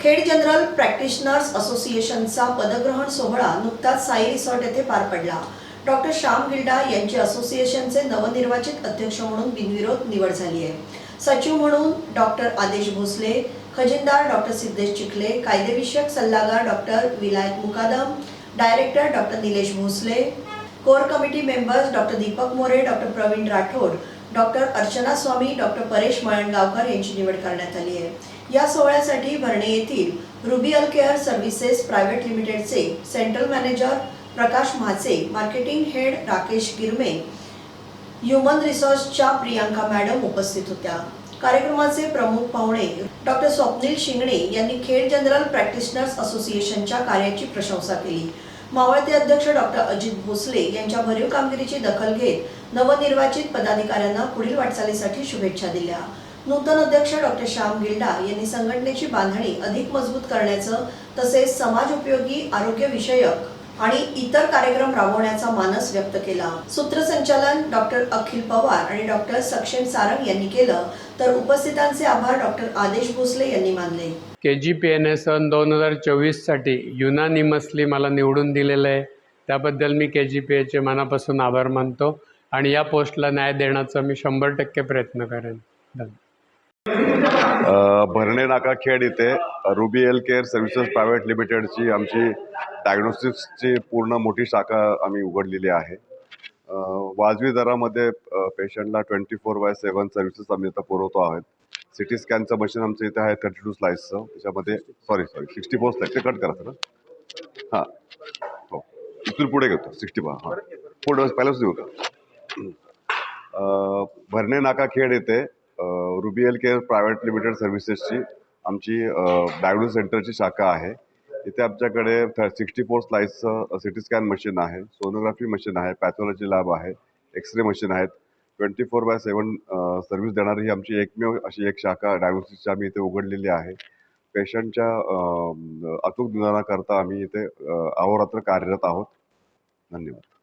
Khed general practitioners असोसिएशनचा पदग्रहण सोहळा नुकताच साई रिसॉर्ट येथे पार पडला. डॉक्टर श्याम गिल्डा यांची असोसिएशनचे नवनिर्वाचित अध्यक्ष म्हणून बिनविरोध निवड झाली आहे. सचिव म्हणून डॉक्टर आदेश भोसले खजिनदार डॉक्टर सिद्धेश चिखले कायदेविषयक सल्लागार doctor Vilayat Mukadam director doctor Nilesh Bhosale core committee members doctor Deepak More doctor Pravin Rathod doctor Archana Swami doctor Paresh Malangaonkar यांची निवड करण्यात आली आहे. या सोहळ्यासाठी भरणे येथील रुबियल केअर सर्व्हिसेस प्रायव्हेट लिमिटेडचे central manager Prakash Mhache marketing head Rakesh Girme human रिसोर्सच्या Priyanka madam उपस्थित होत्या. कार्यक्रमाचे प्रमुख पाहुणे डॉक्टर स्वप्नील शिंगणे यांनी खेड जनरल प्रॅक्टिशनर्स असोसिएशनच्या कार्याची प्रशंसा केली. मावळते अध्यक्ष डॉक्टर अजित भोसले यांच्या भरीव कामगिरीची दखल घेत नवनिर्वाचित पदाधिकाऱ्यांना पुढील वाटचालीसाठी शुभेच्छा दिल्या. नूतन अध्यक्ष डॉक्टर श्याम गिल्डा यांनी संघटनेची बांधणी अधिक मजबूत करण्याचं तसेच समाज उपयोगी आरोग्य विषयक आणि इतर कार्यक्रम राबवण्याचा मानस व्यक्त केला. सूत्रसंचालन डॉक्टर अखिल पवार आणि डॉक्टर सक्षम सारंग यांनी केलं तर उपस्थितांचे आभार डॉक्टर आदेश भोसले यांनी मानले. K G P N S सन दोन हजार चोवीससाठी युनानिमसली मला निवडून दिलेलं आहे. त्याबद्दल मी के जी पी एचे मनापासून आभार मानतो आणि या पोस्टला न्याय देण्याचा मी शंभर टक्के प्रयत्न करेन. धन्यवाद. भरणे नाका खेड इथे. Ruby health care services private लिमिटेडची आमची डायग्नोस्टिक्सची पूर्ण मोठी शाखा आम्ही उघडलेली आहे. वाजवी दरामध्ये पेशंटला twenty four by seven services आम्ही आता पुरवतो आहोत. सी टी स्कॅनचं मशीन आमचं इथे आहे थर्टी टू स्लाईसचं त्याच्यामध्ये sorry sorry sixty four slice ते कट करा सर हां. हो. इथून पुढे घेतो. सिक्स्टी फोर हां. पुढं पहिल्याच देऊ का? भरणे नाका खेड येथे Ruby L care private limited सर्व्हिसेसची आमची बँगलोर सेंटरची शाखा आहे. इथे आमच्याकडे सिक्स्टी फोर स्लाईसचं सिटी स्कॅन मशीन आहे सोनोग्राफी मशीन आहे पॅथॉलॉजी लॅब आहे एक्सरे मशीन आहेत. Twenty four by seven service देणारी ही आमची एकमेव अशी एक शाखा डायग्नोसिसची आम्ही इथे उघडलेली आहे. पेशंटच्या अचूक निदानाकरता आम्ही इथे अहोरात्र कार्यरत आहोत. धन्यवाद.